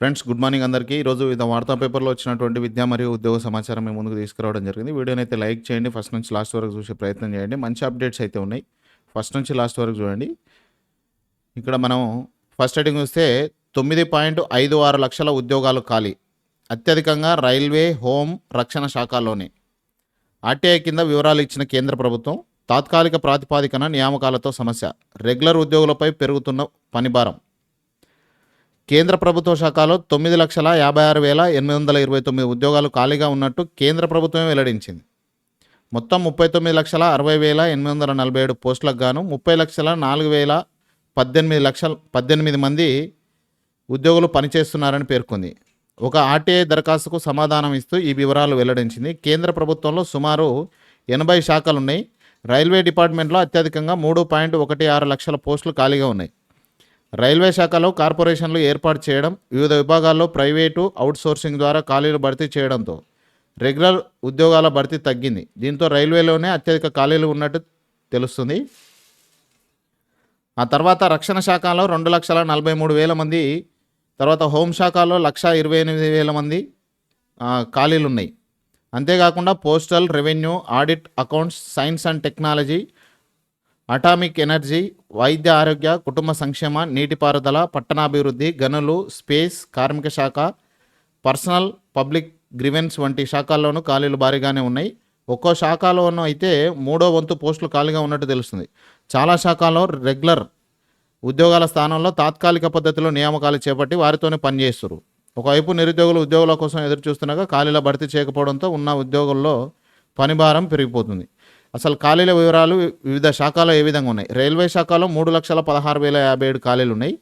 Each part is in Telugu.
ఫ్రెండ్స్ గుడ్ మార్నింగ్ అందరికీ. ఈరోజు వివిధ వార్తా పేపర్లో వచ్చినటువంటి విద్య మరియు ఉద్యోగ సమాచారం మీ ముందుకు తీసుకురావడం జరిగింది. వీడియోని అయితే లైక్ చేయండి ఫస్ట్ నుంచి లాస్ట్ వరకు చూసే ప్రయత్నం చేయండి. మంచి అప్డేట్స్ అయితే ఉన్నాయి. ఫస్ట్ నుంచి లాస్ట్ వరకు చూడండి. ఇక్కడ మనం ఫస్ట్ హెడింగ్ చూస్తే తొమ్మిది పాయింట్ ఐదు ఆరు లక్షల ఉద్యోగాలు ఖాళీ. అత్యధికంగా రైల్వే హోం రక్షణ శాఖలోనే ఆర్టీఐ కింద వివరాలు ఇచ్చిన కేంద్ర ప్రభుత్వం తాత్కాలిక ప్రాతిపాదికన నియామకాలతో సమస్య. రెగ్యులర్ ఉద్యోగులపై పెరుగుతున్న పనిభారం. కేంద్ర ప్రభుత్వ శాఖలో తొమ్మిది లక్షల యాభై ఆరు వేల ఎనిమిది వందల ఇరవై తొమ్మిది ఉద్యోగాలు ఖాళీగా ఉన్నట్టు కేంద్ర ప్రభుత్వం వెల్లడించింది. మొత్తం ముప్పై తొమ్మిది లక్షల అరవై వేల ఎనిమిది వందల నలభై ఏడు పోస్టులకు గాను ముప్పై లక్షల నాలుగు వేల పద్దెనిమిది లక్షల పద్దెనిమిది మంది ఉద్యోగులు పనిచేస్తున్నారని పేర్కొంది. ఒక ఆర్టీఐ దరఖాస్తుకు సమాధానం ఇస్తూ ఈ వివరాలు వెల్లడించింది. కేంద్ర ప్రభుత్వంలో సుమారు ఎనభై శాఖలున్నాయి. రైల్వే డిపార్ట్మెంట్లో అత్యధికంగా మూడు పాయింట్ ఒకటి ఆరు లక్షల పోస్టులు ఖాళీగా ఉన్నాయి. రైల్వే శాఖలో కార్పొరేషన్లు ఏర్పాటు చేయడం వివిధ విభాగాల్లో ప్రైవేటు అవుట్సోర్సింగ్ ద్వారా ఖాళీలు భర్తీ చేయడంతో రెగ్యులర్ ఉద్యోగాల భర్తీ తగ్గింది. దీంతో రైల్వేలోనే అత్యధిక ఖాళీలు ఉన్నట్టు తెలుస్తుంది. ఆ తర్వాత రక్షణ శాఖలో రెండు లక్షల నలభై మూడు వేల మంది తర్వాత హోంశాఖలో లక్ష ఇరవై ఎనిమిది వేల మంది ఖాళీలు ఉన్నాయి అంతేకాకుండా postal revenue audit accounts science and technology atomic energy వైద్య ఆరోగ్య కుటుంబ సంక్షేమ నీటిపారుదల పట్టణాభివృద్ధి గనులు స్పేస్ కార్మిక శాఖ పర్సనల్ పబ్లిక్ గ్రివెన్స్ వంటి శాఖల్లోనూ ఖాళీలు భారీగానే ఉన్నాయి. ఒక్కో శాఖలోనూ అయితే మూడో వంతు పోస్టులు ఖాళీగా ఉన్నట్టు తెలుస్తుంది. చాలా శాఖల్లో రెగ్యులర్ ఉద్యోగాల స్థానంలో తాత్కాలిక పద్ధతిలో నియామకాలు చేపట్టి వారితోనే పనిచేస్తారు ఒకవైపు నిరుద్యోగులు ఉద్యోగుల కోసం ఎదురు చూస్తుండగా ఖాళీల భర్తీ చేయకపోవడంతో ఉన్న ఉద్యోగుల్లో పనిభారం పెరిగిపోతుంది. అసలు ఖాళీల వివరాలు వివిధ శాఖలో ఏ విధంగా ఉన్నాయి? రైల్వే శాఖలో మూడు లక్షల పదహారు వేల యాభై ఏడు ఖాళీలు ఉన్నాయి.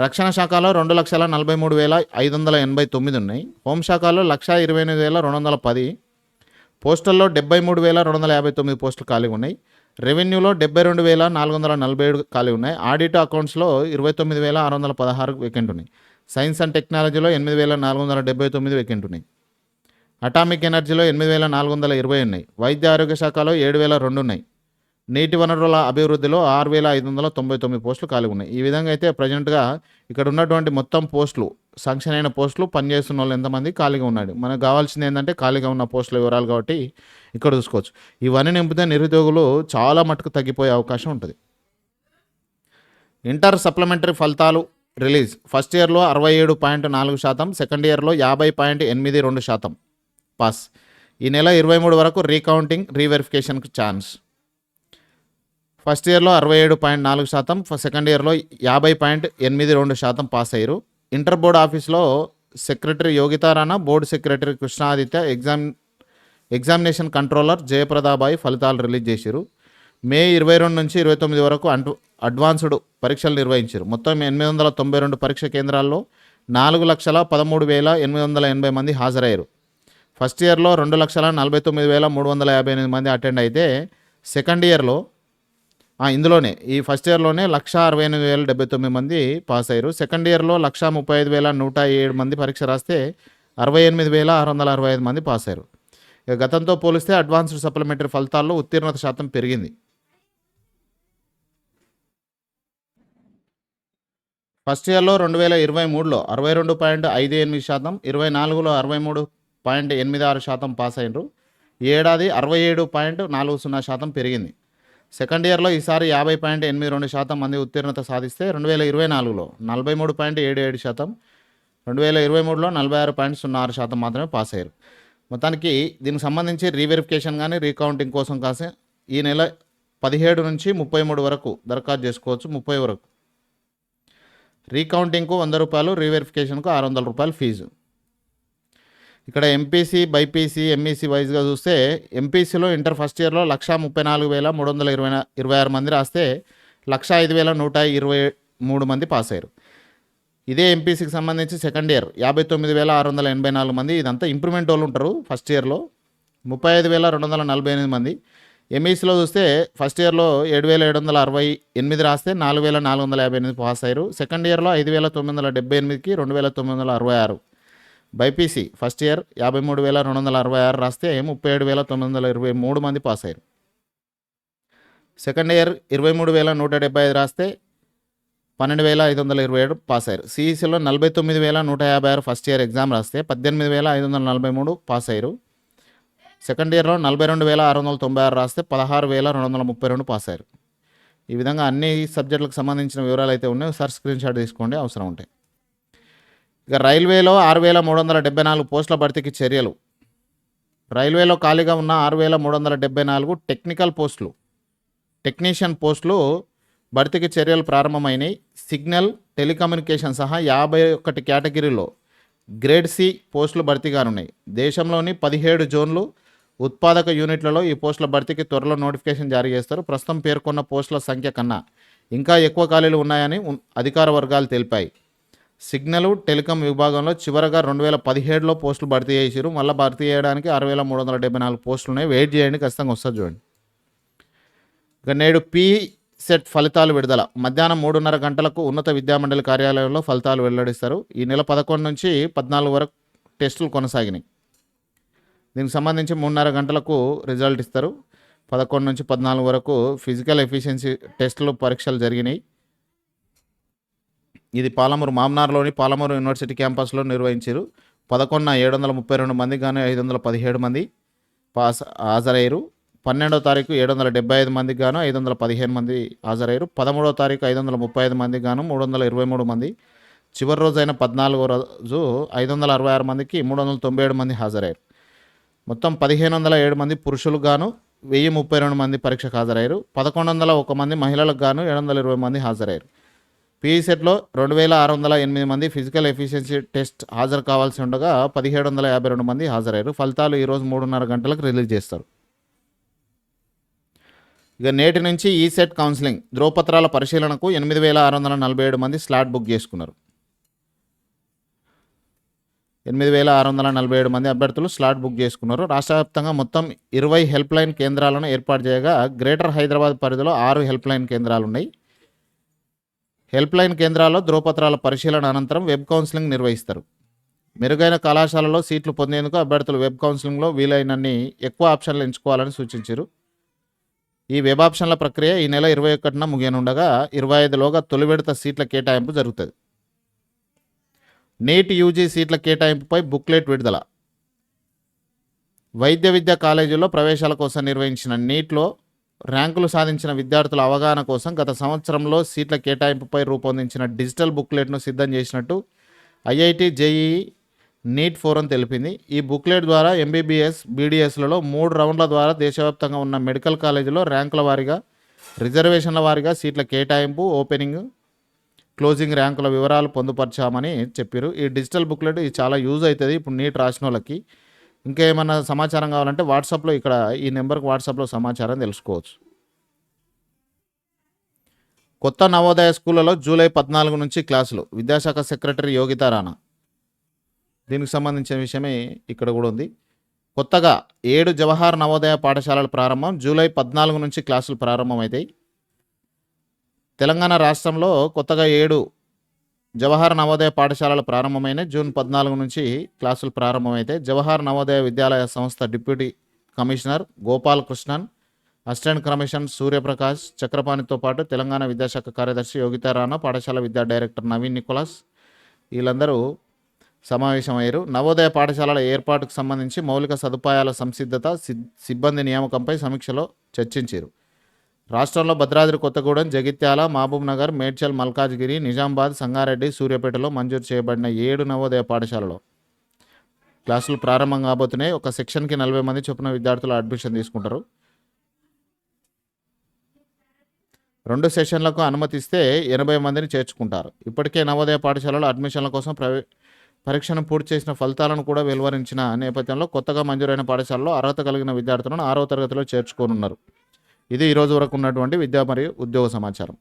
రక్షణ శాఖలో రెండు లక్షల నలభై మూడు వేల ఐదు వందల ఎనభై తొమ్మిది ఉన్నాయి. హోంశాఖలో లక్ష ఇరవై ఎనిమిది వేల రెండు వందల పది. పోస్టల్లో డెబ్బై మూడు వేల రెండు వందల యాభై తొమ్మిది పోస్టులు ఖాళీగా ఉన్నాయి. రెవెన్యూలో డెబ్బై రెండు వేల నాలుగు వందల నలభై ఏడు ఖాళీ ఉన్నాయి. ఆడిట్ అకౌంట్స్లో ఇరవై తొమ్మిది వేల ఆరు వందల పదహారు వేకెంట్ ఉన్నాయి. సైన్స్ అండ్ టెక్నాలజీలో ఎనిమిది వేల నాలుగు వందల డెబ్బై తొమ్మిది వేకెంట్ ఉన్నాయి. అటామిక్ ఎనర్జీలో ఎనిమిది వేల నాలుగు వందల ఇరవై ఉన్నాయి. వైద్య ఆరోగ్య శాఖలో ఏడు వేల రెండు ఉన్నాయి. నీటి వనరుల అభివృద్ధిలో ఆరు వేల ఐదు వందల తొంభై తొమ్మిది పోస్టులు ఖాళీ ఉన్నాయి. ఈ విధంగా అయితే ప్రజెంట్గా ఇక్కడ ఉన్నటువంటి మొత్తం పోస్టులు శాంక్షన్ అయిన పోస్టులు పనిచేస్తున్న వాళ్ళు ఎంతమంది ఖాళీగా ఉన్నాడు మనకు కావాల్సింది ఏంటంటే ఖాళీగా ఉన్న పోస్టుల వివరాలు కాబట్టి ఇక్కడ చూసుకోవచ్చు. ఇవన్నీ నింపితే నిరుద్యోగులు చాలా మటుకు తగ్గిపోయే అవకాశం ఉంటుంది. ఇంటర్ సప్లిమెంటరీ ఫలితాలు రిలీజ్. ఫస్ట్ ఇయర్లో అరవై ఏడు పాయింట్ నాలుగు శాతం సెకండ్ ఇయర్లో యాభై పాయింట్ ఎనిమిది రెండు శాతం. పాస్. ఈ నెల ఇరవై మూడు వరకు రీకౌంటింగ్ రీవెరిఫికేషన్కి ఛాన్స్. ఫస్ట్ ఇయర్లో అరవై ఏడు పాయింట్ నాలుగు శాతం సెకండ్ ఇయర్లో యాభై పాయింట్ ఎనిమిది రెండు శాతం పాస్ అయ్యారు. ఇంటర్ బోర్డ్ ఆఫీస్లో secretary Yogita Rana board secretary Krishnaditya exam examination controller Jayaprada Bai ఫలితాలు రిలీజ్ చేశారు. మే ఇరవై రెండు నుంచి ఇరవై తొమ్మిది వరకు అంటు అడ్వాన్స్డ్ పరీక్షలు నిర్వహించారు. మొత్తం ఎనిమిది వందల తొంభై రెండు పరీక్ష కేంద్రాల్లో నాలుగు లక్షల పదమూడు వేల ఎనిమిది వందల ఎనభై మంది హాజరయ్యారు. ఫస్ట్ ఇయర్లో రెండు లక్షల నలభై తొమ్మిది వేల మూడు వందల యాభై ఎనిమిది మంది అటెండ్ అయితే సెకండ్ ఇయర్లో ఇందులోనే ఈ ఫస్ట్ ఇయర్లోనే లక్ష అరవై ఎనిమిది వేల డెబ్బై తొమ్మిది మంది పాస్ అయ్యారు. సెకండ్ ఇయర్లో లక్ష ముప్పై ఐదు వేల నూట ఏడు మంది పరీక్ష రాస్తే అరవై ఎనిమిది వేల ఆరు వందల అరవై ఐదు మంది పాస్ అయ్యారు. ఇక గతంతో పోలిస్తే అడ్వాన్స్డ్ సప్లిమెంటరీ ఫలితాల్లో ఉత్తీర్ణత శాతం పెరిగింది. ఫస్ట్ ఇయర్లో రెండు వేల ఇరవై మూడులో అరవై రెండు పాయింట్ ఐదు ఎనిమిది శాతం ఇరవై నాలుగులో అరవై మూడు పాయింట్ ఎనిమిది ఆరు శాతం పాస్ అయినరు. ఈ ఏడాది అరవై ఏడు పాయింట్ నాలుగు సున్నా శాతం పెరిగింది. సెకండ్ ఇయర్లో ఈసారి యాభై పాయింట్ ఎనిమిది రెండు శాతం మంది ఉత్తీర్ణత సాధిస్తే రెండు వేల ఇరవై నాలుగులో నలభై మూడు పాయింట్ ఏడు ఏడు శాతం రెండు వేల ఇరవై మూడులో నలభై ఆరు పాయింట్ సున్నా ఆరు శాతం మాత్రమే పాస్ అయ్యారు. మొత్తానికి దీనికి సంబంధించి రీవెరిఫికేషన్ కానీ రీకౌంటింగ్ కోసం కాసే ఈ నెల పదిహేడు నుంచి ముప్పై మూడు వరకు దరఖాస్తు చేసుకోవచ్చు ముప్పై వరకు. రీకౌంటింగ్కు వంద రూపాయలు రీవెరిఫికేషన్కు ఆరు వందల రూపాయలు ఫీజు. ఇక్కడ ఎంపీసీ బైపీసీ ఎంఈసీ వైజ్గా చూస్తే ఎంపీసీలో ఇంటర్ ఫస్ట్ ఇయర్లో లక్ష ముప్పై నాలుగు వేల మూడు వందల ఇరవై ఇరవై ఆరు మంది రాస్తే లక్ష ఐదు వేల నూట ఇరవై మూడు మంది పాస్ అయ్యారు. ఇదే ఎంపీసీకి సంబంధించి సెకండ్ ఇయర్ యాభై తొమ్మిది వేల ఆరు వందల ఎనభై నాలుగు మంది ఇదంతా ఇంప్రూవ్మెంట్ వాళ్ళు ఉంటారు ఫస్ట్ ఇయర్లో ముప్పై ఐదు వేల రెండు వందల నలభై ఎనిమిది మంది. ఎంఈసీలో చూస్తే ఫస్ట్ ఇయర్లో ఏడు వేల ఏడు వందల అరవై ఎనిమిది రాస్తే నాలుగు వేల నాలుగు వందల యాభై ఎనిమిది పాస్ అయ్యారు. సెకండ్ ఇయర్లో ఐదు వేల తొమ్మిది వందల డెబ్బై ఎనిమిదికి రెండు వేల తొమ్మిది వందల అరవై ఆరు. బైపీసీ ఫస్ట్ ఇయర్ యాభై మూడు వేల రెండు వందల అరవై ఆరు రాస్తే ముప్పై ఏడు వేల తొమ్మిది వందల ఇరవై మూడు మంది పాస్ అయ్యారు. సెకండ్ ఇయర్ ఇరవై మూడు వేల నూట డెబ్బై ఐదు రాస్తే పన్నెండు వేల ఐదు వందల ఇరవై ఏడు పాస్ అయ్యారు. సిఈసిలో నలభై తొమ్మిది వేల నూట యాభై ఆరు ఫస్ట్ ఇయర్ ఎగ్జామ్ రాస్తే పద్దెనిమిది వేల ఐదు వందల నలభై మూడు పాస్ అయ్యారు. సెకండ్ ఇయర్లో నలభై రెండు వేల ఆరు వందల తొంభై ఆరు రాస్తే పదహారు వేల రెండు వందల ముప్పై రెండు పాస్ అయ్యారు. ఈ విధంగా అన్ని సబ్జెక్టులకు సంబంధించిన వివరాలు అయితే ఉన్నాయో. సార్ స్క్రీన్ షాట్ తీసుకోండి. అవసరం ఉంటాయి ఇక రైల్వేలో ఆరు వేల మూడు వందల డెబ్బై నాలుగు పోస్టుల భర్తీకి చర్యలు. రైల్వేలో ఖాళీగా ఉన్న ఆరు వేల మూడు వందల డెబ్బై నాలుగు టెక్నికల్ పోస్టులు. టెక్నీషియన్ పోస్టులు భర్తీకి చర్యలు ప్రారంభమైనాయి. సిగ్నల్ టెలికమ్యూనికేషన్ సహా యాభై ఒకటి కేటగిరీలో గ్రేడ్ సి పోస్టులు భర్తీ కానున్నాయి. దేశంలోని పదిహేడు జోన్లు ఉత్పాదక యూనిట్లలో ఈ పోస్టుల భర్తీకి త్వరలో నోటిఫికేషన్ జారీ చేస్తారు. ప్రస్తుతం పేర్కొన్న పోస్టుల సంఖ్య కన్నా ఇంకా ఎక్కువ ఖాళీలు ఉన్నాయని ఉన్- అధికార వర్గాలు తెలిపాయి. సిగ్నల్ టెలికాం విభాగంలో చివరగా రెండు వేల పదిహేడులో పోస్టులు భర్తీ చేసారు మళ్ళీ భర్తీ చేయడానికి ఆరు వేల మూడు వందల డెబ్బై నాలుగు పోస్టులు ఉన్నాయి వెయిట్ చేయండి ఖచ్చితంగా వస్తుంది చూడండి. ఇక నేడు పీ సెట్ ఫలితాలు విడుదల. మధ్యాహ్నం మూడున్నర గంటలకు ఉన్నత విద్యామండలి కార్యాలయంలో ఫలితాలు వెల్లడిస్తారు. ఈ నెల పదకొండు నుంచి పద్నాలుగు వరకు టెస్టులు కొనసాగినాయి. దీనికి సంబంధించి మూడున్నర గంటలకు రిజల్ట్ ఇస్తారు. పదకొండు నుంచి పద్నాలుగు వరకు ఫిజికల్ ఎఫిషియన్సీ టెస్టులు పరీక్షలు జరిగినాయి. ఇది పాలమూరు మామ్నార్లోని పాలమూరు యూనివర్సిటీ క్యాంపస్లో నిర్వహించారు. పదకొండున ఏడు వందల ముప్పై రెండు మంది కానీ ఐదు వందల పదిహేడు మంది పాస్ హాజరయ్యారు. పన్నెండవ తారీఖు ఏడు వందల డెబ్బై ఐదు మందికి గాను ఐదు వందల పదిహేను మంది హాజరయ్యారు. పదమూడో తారీఖు ఐదు వందల ముప్పై ఐదు మందికి గాను మూడు వందల ఇరవై మూడు మంది. చివరి రోజు అయిన పద్నాలుగో రోజు ఐదు వందల అరవై ఆరు మందికి మూడు వందల తొంభై ఏడు మంది హాజరయ్యారు. మొత్తం పదిహేను వందల ఏడు మంది పురుషులకు గాను వెయ్యి ముప్పై రెండు మంది పరీక్షకు హాజరయ్యారు. పదకొండు వందల ఒక మంది మహిళలకు గాను ఏడు వందల ఇరవై మంది హాజరయ్యారు. పీఈసెట్లో రెండు వేల ఆరు వందల ఎనిమిది మంది ఫిజికల్ ఎఫిషియన్సీ టెస్ట్ హాజరు కావాల్సి ఉండగా పదిహేడు వందల యాభై రెండు మంది హాజరయ్యారు. ఫలితాలు ఈరోజు మూడున్నర గంటలకు రిలీజ్ చేస్తారు. ఇక నేటి నుంచి ఈ సెట్ కౌన్సిలింగ్ ధ్రువపత్రాల పరిశీలనకు ఎనిమిది వేల ఆరు వందల నలభై ఏడు మంది స్లాట్ బుక్ చేసుకున్నారు. ఎనిమిది వేల ఆరు వందల నలభై ఏడు మంది అభ్యర్థులు స్లాట్ బుక్ చేసుకున్నారు. రాష్ట్ర వ్యాప్తంగా మొత్తం ఇరవై హెల్ప్ లైన్ కేంద్రాలను ఏర్పాటు చేయగా గ్రేటర్ హైదరాబాద్ పరిధిలో ఆరు హెల్ప్ లైన్ కేంద్రాలు ఉన్నాయి హెల్ప్లైన్ కేంద్రాల్లో ధ్రువపత్రాల పరిశీలన అనంతరం వెబ్ కౌన్సిలింగ్ నిర్వహిస్తారు. మెరుగైన కళాశాలలో సీట్లు పొందేందుకు అభ్యర్థులు వెబ్ కౌన్సిలింగ్లో వీలైనన్ని ఎక్కువ ఆప్షన్లు ఎంచుకోవాలని సూచించారు. ఈ వెబ్ ఆప్షన్ల ప్రక్రియ ఈ నెల ఇరవై ఒకటిన ముగియనుండగా ఇరవై ఐదులోగా తొలి విడత సీట్ల కేటాయింపు జరుగుతుంది. నీట్ యూజీ సీట్ల కేటాయింపుపై బుక్లెట్ విడుదల. వైద్య విద్యా కాలేజీల్లో ప్రవేశాల కోసం నిర్వహించిన నీట్లో ర్యాంకులు సాధించిన విద్యార్థుల అవగాహన కోసం గత సంవత్సరంలో సీట్ల కేటాయింపుపై రూపొందించిన డిజిటల్ బుక్లెట్ను సిద్ధం చేసినట్టు ఐఐటి జేఈఈ నీట్ ఫోరం తెలిపింది. ఈ బుక్లెట్ ద్వారా ఎంబీబీఎస్ బీడీఎస్లలో మూడు రౌండ్ల ద్వారా దేశవ్యాప్తంగా ఉన్న మెడికల్ కాలేజీలో ర్యాంకుల వారీగా రిజర్వేషన్ల వారీగా సీట్ల కేటాయింపు ఓపెనింగ్ క్లోజింగ్ ర్యాంకుల వివరాలు పొందుపరిచామని చెప్పారు ఈ డిజిటల్ బుక్లెట్ ఇది చాలా యూజ్ అవుతుంది. ఇప్పుడు నీట్ రాసిన వాళ్ళకి ఇంకా సమాచారం కావాలంటే వాట్సాప్లో ఇక్కడ ఈ నెంబర్కి వాట్సాప్లో సమాచారం తెలుసుకోవచ్చు. కొత్త నవోదయ స్కూళ్ళలో జూలై పద్నాలుగు నుంచి క్లాసులు. విద్యాశాఖ సెక్రటరీ యోగితా రాణా. దీనికి సంబంధించిన విషయమే ఇక్కడ కూడా ఉంది. కొత్తగా ఏడు జవహర్ నవోదయ పాఠశాలల ప్రారంభం జూలై పద్నాలుగు నుంచి క్లాసులు ప్రారంభమవుతాయి. తెలంగాణ రాష్ట్రంలో కొత్తగా ఏడు జవహర్ నవోదయ పాఠశాలలు ప్రారంభమైన జూన్ పద్నాలుగు నుంచి క్లాసులు ప్రారంభమైతే జవహర్ నవోదయ విద్యాలయ సంస్థ deputy commissioner Gopal Krishnan assistant commissioner Suryaprakash చక్రపాణితో పాటు తెలంగాణ విద్యాశాఖ కార్యదర్శి యోగితా రాణా పాఠశాల విద్యా డైరెక్టర్ నవీన్ నికోలస్ వీళ్ళందరూ సమావేశమయ్యారు. నవోదయ పాఠశాలల ఏర్పాటుకు సంబంధించి మౌలిక సదుపాయాల సంసిద్ధత సిద్- సిబ్బంది నియామకంపై సమీక్షలో చర్చించారు. రాష్ట్రంలో భద్రాద్రి కొత్తగూడెం జగిత్యాల మహబూబ్ నగర్ మేడ్చల్ మల్కాజ్గిరి నిజామాబాద్ సంగారెడ్డి సూర్యాపేటలో మంజూరు చేయబడిన ఏడు నవోదయ పాఠశాలలో. క్లాసులు ప్రారంభం కాబోతున్నాయి. ఒక సెక్షన్కి నలభై మంది చొప్పున విద్యార్థులు అడ్మిషన్ తీసుకుంటారు. రెండు సెషన్లకు అనుమతిస్తే ఎనభై మందిని చేర్చుకుంటారు. ఇప్పటికే నవోదయ పాఠశాలలో అడ్మిషన్ల కోసం ప్రవే పరీక్షను పూర్తి చేసిన ఫలితాలను కూడా వెలువరించిన నేపథ్యంలో కొత్తగా మంజూరైన పాఠశాలలో అర్హత కలిగిన విద్యార్థులను ఆరవ తరగతిలో చేర్చుకోనున్నారు. ఇది ఈరోజు వరకు ఉన్నటువంటి విద్యా మరియు ఉద్యోగ సమాచారం.